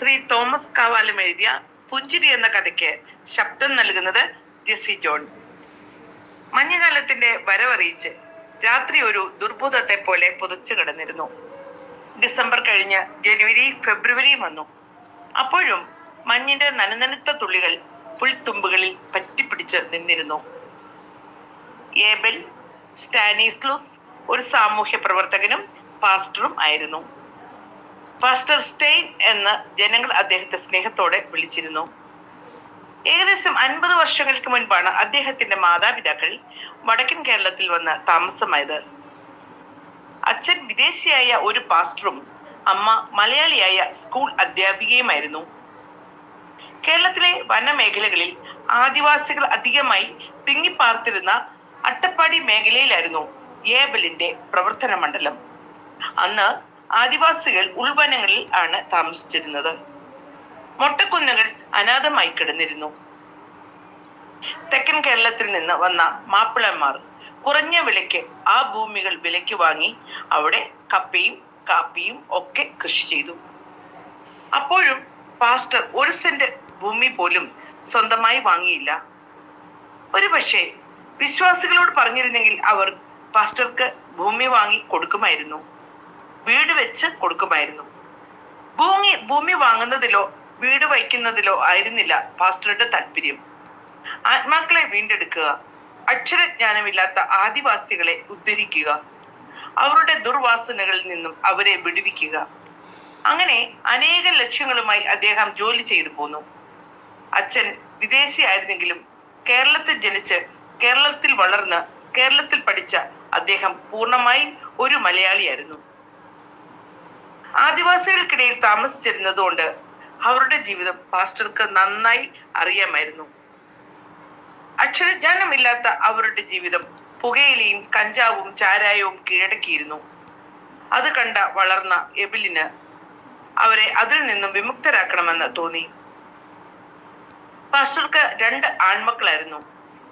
Shri Thomas Kavalam എഴുതിയ പുഞ്ചിരി എന്ന കഥയ്ക്ക് ശബ്ദം നൽകുന്നത് ജെസ്സി ജോൺ. മഞ്ഞുകാലത്തിന്റെ വരവറിയിച്ച് രാത്രി ഒരു ദുർഭൂതത്തെ പോലെ പുതച്ചു കിടന്നിരുന്നു. ഡിസംബർ കഴിഞ്ഞ് ജനുവരി ഫെബ്രുവരി വന്നു. അപ്പോഴും മഞ്ഞിന്റെ നനനനുത്ത തുള്ളികൾ പുൽത്തുമ്പുകളിൽ പറ്റിപ്പിടിച്ച് നിന്നിരുന്നു. ഏബൽ സ്റ്റാനിസ്ലൂസ് ഒരു സാമൂഹ്യ പ്രവർത്തകനും പാസ്റ്ററും ആയിരുന്നു. പാസ്റ്റർ സ്റ്റെയിൻ എന്ന് ജനങ്ങൾ അദ്ദേഹത്തെ സ്നേഹത്തോടെ വിളിച്ചിരുന്നു. ഏകദേശം അൻപത് വർഷങ്ങൾക്ക് മുൻപാണ് അദ്ദേഹത്തിന്റെ മാതാപിതാക്കൾ വടക്കൻ കേരളത്തിൽ വന്ന് താമസമായത്. അച്ഛൻ വിദേശിയായ ഒരു പാസ്റ്ററും അമ്മ മലയാളിയായ സ്കൂൾ അധ്യാപികയുമായിരുന്നു. കേരളത്തിലെ വനമേഖലകളിൽ ആദിവാസികൾ അധികമായി തിങ്ങിപ്പാർത്തിരുന്ന അട്ടപ്പാടി മേഖലയിലായിരുന്നു ഏബലിന്റെ പ്രവർത്തന മണ്ഡലം അന്ന് ആദിവാസികൾ ഉൾവനങ്ങളിൽ ആണ് താമസിച്ചിരുന്നത്. മൊട്ടക്കുന്നുകൾ അനാഥമായി കിടന്നിരുന്നു. തെക്കൻ കേരളത്തിൽ നിന്ന് വന്ന മാപ്പിളന്മാർ കുറഞ്ഞ വിലയ്ക്ക് ആ ഭൂമികൾ വിലയ്ക്ക് വാങ്ങി അവിടെ കപ്പയും കാപ്പിയും ഒക്കെ കൃഷി ചെയ്തു. അപ്പോഴും പാസ്റ്റർ ഒരു സെന്റ് ഭൂമി പോലും സ്വന്തമായി വാങ്ങിയില്ല. ഒരുപക്ഷെ വിശ്വാസികളോട് പറഞ്ഞിരുന്നെങ്കിൽ അവർ പാസ്റ്റർക്ക് ഭൂമി വാങ്ങി കൊടുക്കുമായിരുന്നു. വീട് വെച്ച് കൊടുക്കുമായിരുന്നു. ഭൂമി ഭൂമി വാങ്ങുന്നതിലോ വീട് വയ്ക്കുന്നതിലോ ആയിരുന്നില്ല പാസ്റ്ററുടെ താല്പര്യം. ആത്മാക്കളെ വീണ്ടെടുക്കുക അക്ഷരജ്ഞാനമില്ലാത്ത ആദിവാസികളെ ഉദ്ധരിക്കുക അവരുടെ ദുർവാസനകളിൽ നിന്നും അവരെ വിടുവിക്കുക. അങ്ങനെ അനേക ലക്ഷ്യങ്ങളുമായി അദ്ദേഹം ജോലി ചെയ്തു പോന്നു. അച്ഛൻ വിദേശിയായിരുന്നെങ്കിലും കേരളത്തിൽ ജനിച്ച് കേരളത്തിൽ വളർന്ന് കേരളത്തിൽ പഠിച്ച അദ്ദേഹം പൂർണമായും ഒരു മലയാളിയായിരുന്നു. ആദിവാസികൾക്കിടയിൽ താമസിച്ചിരുന്നതുകൊണ്ട് അവരുടെ ജീവിതം പാസ്റ്റർക്ക് നന്നായി അറിയാമായിരുന്നു. അക്ഷരജ്ഞാനമില്ലാത്ത അവരുടെ ജീവിതം പുകയിലയും കഞ്ചാവും ചാരായവും കീഴടക്കിയിരുന്നു. അത് കണ്ട വളർന്ന എബിലിന് അവരെ അതിൽ നിന്നും വിമുക്തരാക്കണമെന്ന് തോന്നി. പാസ്റ്റർക്ക് രണ്ട് ആൺമക്കളായിരുന്നു.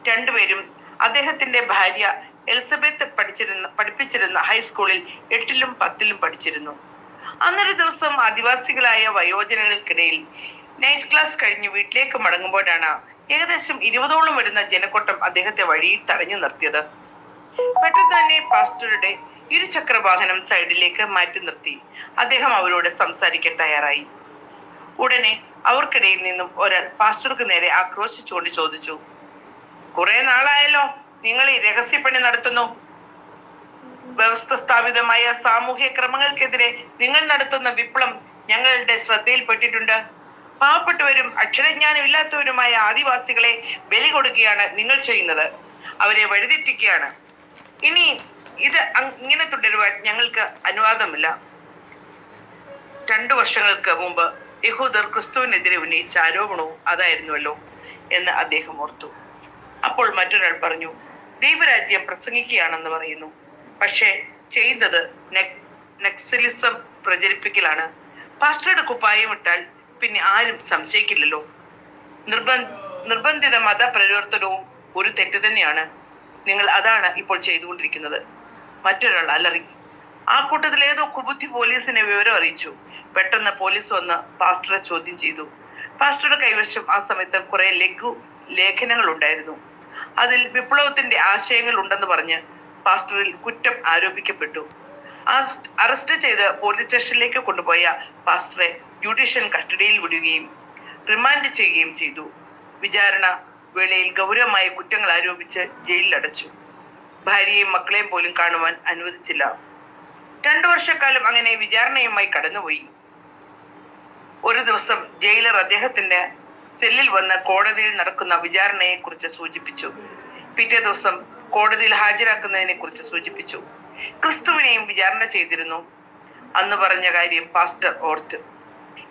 രണ്ടുപേരും അദ്ദേഹത്തിന്റെ ഭാര്യ എലിസബത്ത് പഠിച്ചിരുന്ന പഠിപ്പിച്ചിരുന്ന ഹൈസ്കൂളിൽ എട്ടിലും പത്തിലും പഠിച്ചിരുന്നു. അന്നൊരു ദിവസം ആദിവാസികളായ വയോജനങ്ങൾക്കിടയിൽ നൈറ്റ് ക്ലാസ് കഴിഞ്ഞ് വീട്ടിലേക്ക് മടങ്ങുമ്പോഴാണ് ഏകദേശം ഇരുപതോളം വരുന്ന ജനക്കൂട്ടം അദ്ദേഹത്തെ വഴിയിൽ തടഞ്ഞു നിർത്തിയത്. പെട്ടെന്ന് തന്നെ പാസ്റ്ററുടെ ഇരുചക്ര വാഹനം സൈഡിലേക്ക് മാറ്റി നിർത്തി. അദ്ദേഹം അവരോട് സംസാരിക്കാൻ തയ്യാറായി. ഉടനെ അവർക്കിടയിൽ നിന്നും ഒരാൾ പാസ്റ്റർക്ക് നേരെ ആക്രോശിച്ചുകൊണ്ട് ചോദിച്ചു കുറെ നാളായല്ലോ നിങ്ങൾ ഈ രഹസ്യപ്പണി നടത്തുന്നു? വ്യവസ്ഥ സ്ഥാപിതമായ സാമൂഹ്യ ക്രമങ്ങൾക്കെതിരെ നിങ്ങൾ നടത്തുന്ന വിപ്ലവം ഞങ്ങളുടെ ശ്രദ്ധയിൽപ്പെട്ടിട്ടുണ്ട്. പാവപ്പെട്ടവരും അക്ഷരജ്ഞാനം ഇല്ലാത്തവരുമായ ആദിവാസികളെ ബലി കൊടുക്കുകയാണ് നിങ്ങൾ ചെയ്യുന്നത്. അവരെ വഴിതെറ്റിക്കുകയാണ്. ഇനി ഇത് ഇങ്ങനെ തുടരുവാൻ ഞങ്ങൾക്ക് അനുവാദമില്ല. രണ്ടു വർഷങ്ങൾക്ക് മുമ്പ് യഹൂദർ ക്രിസ്തുവിനെതിരെ ഉന്നയിച്ച ആരോപണവും അതായിരുന്നുവല്ലോ എന്ന് അദ്ദേഹം ഓർത്തു. അപ്പോൾ മറ്റൊരാൾ പറഞ്ഞു ദൈവരാജ്യം പ്രസംഗിക്കുകയാണെന്ന് പറയുന്നു. പക്ഷേ ചെയ്യുന്നത് നക്സലിസം പ്രചരിപ്പിക്കലാണ്. പാസ്റ്ററുടെ കുപ്പായം ഇട്ടാൽ പിന്നെ ആരും സംശയിക്കില്ലല്ലോ. നിർബന്ധിത മത ഒരു തെറ്റ് തന്നെയാണ്. നിങ്ങൾ അതാണ് ഇപ്പോൾ ചെയ്തുകൊണ്ടിരിക്കുന്നത്. മറ്റൊരാൾ അലറി ആ കൂട്ടത്തിൽ ഏതോ കുബുദ്ധി പോലീസിനെ വിവരം അറിയിച്ചു. പെട്ടെന്ന് പോലീസ് വന്ന് പാസ്റ്ററെ ചോദ്യം ചെയ്തു. പാസ്റ്ററുടെ കൈവശം ആ സമയത്ത് കുറെ ലഘു ലേഖനങ്ങൾ ഉണ്ടായിരുന്നു. അതിൽ വിപ്ലവത്തിന്റെ ആശയങ്ങൾ ഉണ്ടെന്ന് പറഞ്ഞ് പാസ്റ്ററിൽ കുറ്റം ആരോപിക്കപ്പെട്ടു. അറസ്റ്റ് ചെയ്ത് പോലീസ് സ്റ്റേഷനിലേക്ക് കൊണ്ടുപോയ പാസ്റ്ററെ ജുഡീഷ്യൽ കസ്റ്റഡിയിൽ വിടുകയും റിമാൻഡ് ചെയ്യുകയും ചെയ്തു. വിചാരണ വേളയിൽ ഗൗരവമായ കുറ്റങ്ങൾ ആരോപിച്ച് ജയിലിൽ അടച്ചു. ഭാര്യയും മക്കളെയും പോലും കാണുവാൻ അനുവദിച്ചില്ല. രണ്ടു വർഷക്കാലം അങ്ങനെ വിചാരണയുമായി കടന്നുപോയി. ഒരു ദിവസം ജയിലർ അദ്ദേഹത്തിന്റെ സെല്ലിൽ വന്ന് കോടതിയിൽ നടക്കുന്ന വിചാരണയെ കുറിച്ച് സൂചിപ്പിച്ചു. പിറ്റേ ദിവസം കോടതിയിൽ ഹാജരാക്കുന്നതിനെ കുറിച്ച് സൂചിപ്പിച്ചു. ക്രിസ്തുവിനെയും വിചാരണ ചെയ്തിരുന്നു. അന്ന് പറഞ്ഞ കാര്യം പാസ്റ്റർ ഓർത്ത്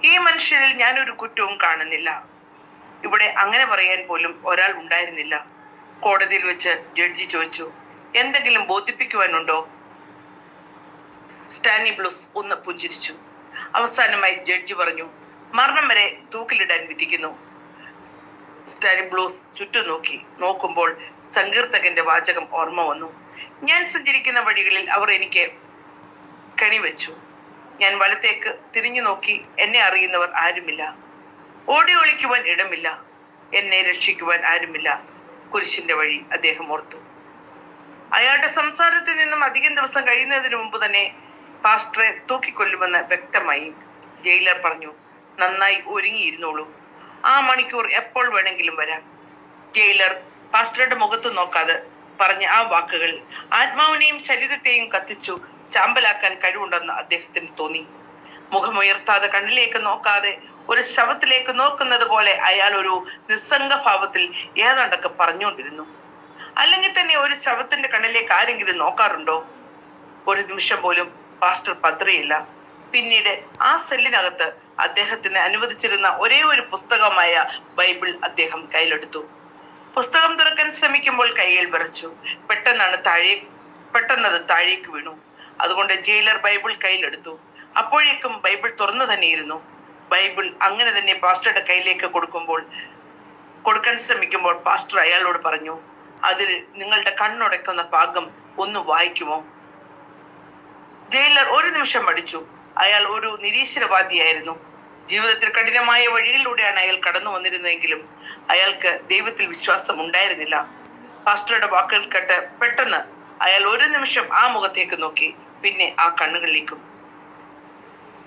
ഈ മനുഷ്യനിൽ ഞാനൊരു കുറ്റവും കാണുന്നില്ല. ഇവിടെ അങ്ങനെ പറയാൻ പോലും ഒരാൾ ഉണ്ടായിരുന്നില്ല. കോടതിയിൽ വെച്ച് ജഡ്ജി ചോദിച്ചു എന്തെങ്കിലും ബോധിപ്പിക്കുവാനുണ്ടോ? സ്റ്റാനി ബ്ലൂസ് ഒന്ന് പുഞ്ചിരിച്ചു. അവസാനമായി ജഡ്ജി പറഞ്ഞു മരണം വരെ തൂക്കിലിടാൻ വിധിക്കുന്നു. സ്റ്റാനി ബ്ലൂസ് ചുറ്റും നോക്കി. നോക്കുമ്പോൾ സങ്കീർത്തകന്റെ വാചകം ഓർമ്മ വന്നു. ഞാൻ സഞ്ചരിക്കുന്ന വഴികളിൽ അവർ എനിക്ക് കണിവെച്ചു ഞാൻ വലത്തേക്ക് തിരിഞ്ഞു നോക്കി എന്നെ അറിയുന്നവർ ആരുമില്ല. ഓടി ഒളിക്കുവാൻ ഇടമില്ല. എന്നെ രക്ഷിക്കുവാൻ ആരുമില്ല. കുരിശിന്റെ വഴി അദ്ദേഹം ഓർത്തു. അയാളുടെ സംസാരത്തിൽ നിന്നും അധികം ദിവസം കഴിയുന്നതിന് മുമ്പ് തന്നെ പാസ്റ്ററെ തൂക്കിക്കൊല്ലുമെന്ന് വ്യക്തമായി ജയിലർ പറഞ്ഞു. നന്നായി ഒരുങ്ങിയിരുന്നോളൂ. ആ മണിക്കൂർ എപ്പോൾ വേണമെങ്കിലും വരാം. ജയിലർ പാസ്റ്ററുടെ മുഖത്ത് നോക്കാതെ പറഞ്ഞ ആ വാക്കുകൾ ആത്മാവിനെയും ശരീരത്തെയും കത്തിച്ചു ചാമ്പലാക്കാൻ കഴിവുണ്ടെന്ന് അദ്ദേഹത്തിന് തോന്നി. മുഖമുയർത്താതെ കണ്ണിലേക്ക് നോക്കാതെ ഒരു ശവത്തിലേക്ക് നോക്കുന്നത് പോലെ അയാൾ ഒരു നിസ്സംഗ ഭാവത്തിൽ ഏതാണ്ടൊക്കെ പറഞ്ഞുകൊണ്ടിരുന്നു. അല്ലെങ്കിൽ തന്നെ ഒരു ശവത്തിന്റെ കണ്ണിലേക്ക് ആരെങ്കിലും നോക്കാറുണ്ടോ? ഒരു നിമിഷം പോലും പാസ്റ്റർ പത്രിയില്ല പിന്നീട് ആ സെല്ലിനകത്ത് അദ്ദേഹത്തിന് അനുവദിച്ചിരുന്ന ഒരേ ഒരു പുസ്തകമായ ബൈബിൾ അദ്ദേഹം കയ്യിലെടുത്തു. പുസ്തകം തുറക്കാൻ ശ്രമിക്കുമ്പോൾ കയ്യിൽ വിറച്ചു. പെട്ടെന്നാണ് താഴെ പെട്ടെന്നത് താഴേക്ക് വീണു. അതുകൊണ്ട് ജയിലർ ബൈബിൾ കയ്യിലെടുത്തു. അപ്പോഴേക്കും ബൈബിൾ തുറന്നു തന്നെയിരുന്നു. ബൈബിൾ അങ്ങനെ തന്നെ പാസ്റ്ററുടെ കയ്യിലേക്ക് കൊടുക്കുമ്പോൾ കൊടുക്കാൻ ശ്രമിക്കുമ്പോൾ പാസ്റ്റർ അയാളോട് പറഞ്ഞു അതിൽ നിങ്ങളുടെ കണ്ണുടയ്ക്കുന്ന ഭാഗം ഒന്ന് വായിക്കുമോ? ജയിലർ ഒരു നിമിഷം മടിച്ചു. അയാൾ ഒരു നിരീശ്വരവാദിയായിരുന്നു. ജീവിതത്തിൽ കഠിനമായ വഴിയിലൂടെയാണ് അയാൾ കടന്നു വന്നിരുന്നതെങ്കിലും അയാൾക്ക് ദൈവത്തിൽ വിശ്വാസം ഉണ്ടായിരുന്നില്ല. പാസ്റ്ററുടെ വാക്കുകൾ കേട്ട് പെട്ടെന്ന് അയാൾ ഒരു നിമിഷം ആ മുഖത്തേക്ക് നോക്കി പിന്നെ ആ കണ്ണുകളിലേക്കും.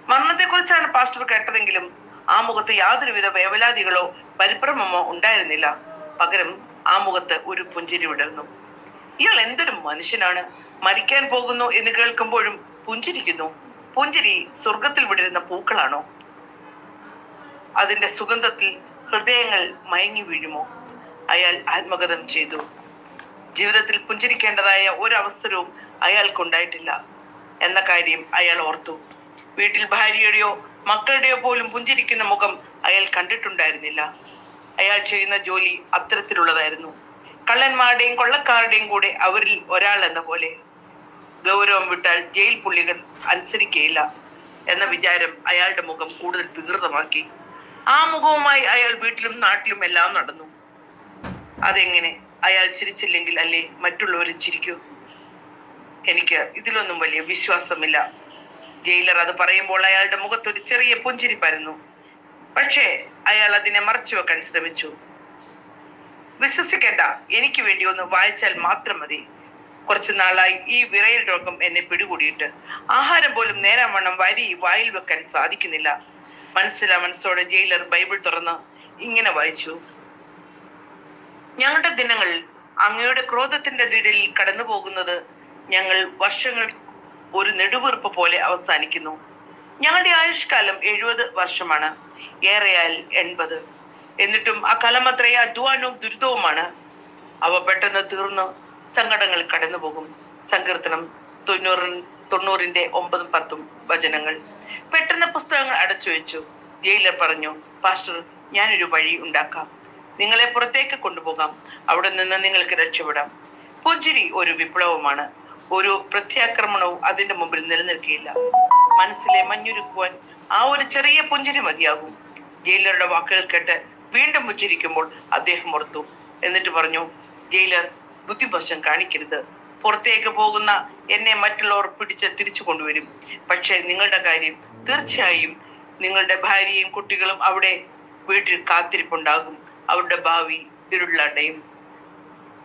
മരണത്തെക്കുറിച്ചാണ് പാസ്റ്റർ കേട്ടതെങ്കിലും ആ മുഖത്ത് യാതൊരുവിധ വേവലാതികളോ പരിഭ്രമമോ ഉണ്ടായിരുന്നില്ല. പകരം ആ മുഖത്ത് ഒരു പുഞ്ചിരി വിടർന്നു. ഇയാൾ എന്തൊരു മനുഷ്യനാണ്? മരിക്കാൻ പോകുന്നു എന്ന് കേൾക്കുമ്പോഴും പുഞ്ചിരിക്കുന്നു. പുഞ്ചിരി സ്വർഗത്തിൽ വിടരുന്ന പൂക്കളാണോ? അതിന്റെ സുഗന്ധത്തിൽ ഹൃദയങ്ങൾ മയങ്ങി വീഴുമോ? അയാൾ ആത്മഗതം ചെയ്തു. ജീവിതത്തിൽ പുഞ്ചിരിക്കേണ്ടതായ ഒരവസരവും അയാൾക്കുണ്ടായിട്ടില്ല എന്ന കാര്യം അയാൾ ഓർത്തു. വീട്ടിൽ ഭാര്യയുടെയോ മക്കളുടെയോ പോലും പുഞ്ചിരിക്കുന്ന മുഖം അയാൾ കണ്ടിട്ടുണ്ടായിരുന്നില്ല. അയാൾ ചെയ്യുന്ന ജോലി അത്തരത്തിലുള്ളതായിരുന്നു. കള്ളന്മാരുടെയും കൊള്ളക്കാരുടെയും കൂടെ അവരിൽ ഒരാൾ എന്ന പോലെ. ഗൗരവം വിട്ടാൽ ജയിൽ പുള്ളികൾ അനുസരിക്കുകയില്ല എന്ന വിചാരം അയാളുടെ മുഖം കൂടുതൽ വികൃതമാക്കി. ആ മുഖവുമായി അയാൾ വീട്ടിലും നാട്ടിലും എല്ലാം നടന്നു. അതെങ്ങനെ? അയാൾ ചിരിച്ചില്ലെങ്കിൽ അല്ലേ മറ്റുള്ളവർ ചിരിക്കൂ? എനിക്ക് ഇതിലൊന്നും വലിയ വിശ്വാസമില്ല. ജയിലർ അത് പറയുമ്പോൾ അയാളുടെ മുഖത്ത് ഒരു ചെറിയ പുഞ്ചിരി പരന്നു. പക്ഷേ അയാൾ അതിനെ മറച്ചു വെക്കാൻ ശ്രമിച്ചു. വിശ്വസിക്കേണ്ട. എനിക്ക് വേണ്ടി ഒന്ന് വായിച്ചാൽ മാത്രം മതി. കുറച്ചു നാളായി ഈ വിറയൽ രോഗം എന്നെ പിടികൂടിയിട്ട്. ആഹാരം പോലും നേരാവണ്ണം വരി വായിൽ വെക്കാൻ സാധിക്കുന്നില്ല. മനസ്സിലാ മനസ്സോടെ ജയിലർ ബൈബിൾ തുറന്ന് ഇങ്ങനെ വായിച്ചു. ഞങ്ങളുടെ ദിനങ്ങൾ അങ്ങയുടെ ക്രോധത്തിന്റെ ദിടലിൽ കടന്നു പോകുന്നത് ഞങ്ങൾ വർഷങ്ങൾ ഒരു നെടുവീർപ്പ് പോലെ അവസാനിക്കുന്നു. ഞങ്ങളുടെ ആയുഷ്കാലം എഴുപത് വർഷമാണ് ഏറെയാൽ എൺപത്. എന്നിട്ടും ആ കാലം അത്രയും അധ്വാനവും ദുരിതവുമാണ്. അവ പെട്ടെന്ന് തീർന്ന് സങ്കടങ്ങൾ കടന്നുപോകും. സങ്കീർത്തനം തൊണ്ണൂറിൻ തൊണ്ണൂറിന്റെ ഒമ്പതും പത്തും വചനങ്ങൾ. പെട്ടെന്ന് പുസ്തകങ്ങൾ അടച്ചു വെച്ചു. ജയിലർ പറഞ്ഞു പാസ്റ്റർ ഞാനൊരു വഴി ഉണ്ടാക്കാം. നിങ്ങളെ പുറത്തേക്ക് കൊണ്ടുപോകാം. അവിടെ നിന്ന് നിങ്ങൾക്ക് രക്ഷപ്പെടാം. പുഞ്ചിരി ഒരു വിപ്ലവമാണ്. ഒരു പ്രത്യാക്രമണവും അതിന്റെ മുമ്പിൽ നിലനിൽക്കില്ല മനസ്സിലെ മഞ്ഞുരുക്കുവാൻ ആ ഒരു ചെറിയ പുഞ്ചിരി മതിയാകും. ജയിലറുടെ വാക്കുകൾ കേട്ട് വീണ്ടും പുഞ്ചിരിക്കുമ്പോൾ അദ്ദേഹം ഓർത്തു. എന്നിട്ട് പറഞ്ഞു ജയിലർ ബുദ്ധിമോശം കാണിക്കരുത്. പുറത്തേക്ക് പോകുന്ന എന്നെ മറ്റുള്ളവർ പിടിച്ച് തിരിച്ചു കൊണ്ടുവരും. പക്ഷെ നിങ്ങളുടെ കാര്യം തീർച്ചയായും നിങ്ങളുടെ ഭാര്യയും കുട്ടികളും അവിടെ വീട്ടിൽ കാത്തിരിപ്പുണ്ടാകും. അവരുടെ ഭാവി ഇരുളടയും.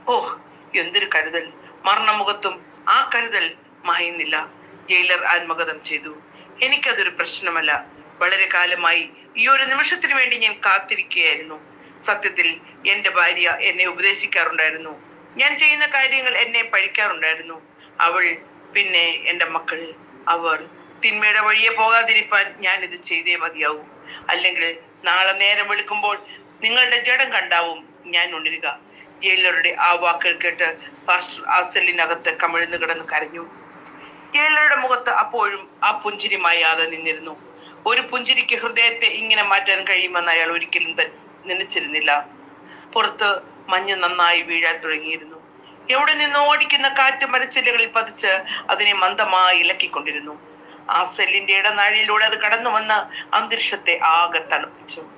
ഓഹ് എന്തൊരു കരുതൽ. മരണമുഖത്തും ആ കരുതൽ മായുന്നില്ല. ജയിലർ ആത്മഗതം ചെയ്തു. എനിക്കതൊരു പ്രശ്നമല്ല. വളരെ കാലമായി ഈ ഒരു നിമിഷത്തിന് വേണ്ടി ഞാൻ കാത്തിരിക്കുകയായിരുന്നു. സത്യത്തിൽ എന്റെ ഭാര്യ എന്നെ ഉപദേശിക്കാറുണ്ടായിരുന്നു. ഞാൻ ചെയ്യുന്ന കാര്യങ്ങൾ എന്നെ പഴിക്കാറുണ്ടായിരുന്നു അവൾ പിന്നെ എന്റെ മക്കൾ അവർ തിന്മയുടെ വഴിയെ പോകാതിരിപ്പാൻ ഞാൻ ഇത് ചെയ്തേ മതിയാവും. അല്ലെങ്കിൽ നാളെ നേരം വെളുക്കുമ്പോൾ നിങ്ങളുടെ ജഡം കണ്ടാവും ഞാൻ ഉണരുക. ജയിലറുടെ ആ വാക്കുകൾ കേട്ട് പാസ്റ്റർ ആസലിനകത്ത് കമിഴ്ന്നു കിടന്ന് കരഞ്ഞു. ജയിലറുടെ മുഖത്ത് അപ്പോഴും ആ പുഞ്ചിരി മായാതെ നിന്നിരുന്നു. ഒരു പുഞ്ചിരിക്ക് ഹൃദയത്തെ ഇങ്ങനെ മാറ്റാൻ കഴിയുമെന്ന് അയാൾ ഒരിക്കലും നനച്ചിരുന്നില്ല. പുറത്ത് മഞ്ഞ് നന്നായി വീഴാൻ തുടങ്ങിയിരുന്നു. എവിടെ നിന്നോ ഓടിക്കുന്ന കാറ്റ് മരച്ചില്ലകളിൽ പതിച്ച് അതിനെ മന്ദമായി ഇളക്കിക്കൊണ്ടിരുന്നു. ആ സെല്ലിന്റെ ഇടനാഴിയിലൂടെ അത് കടന്നു വന്ന് അന്തരീക്ഷത്തെ ആകെ തണുപ്പിച്ചു.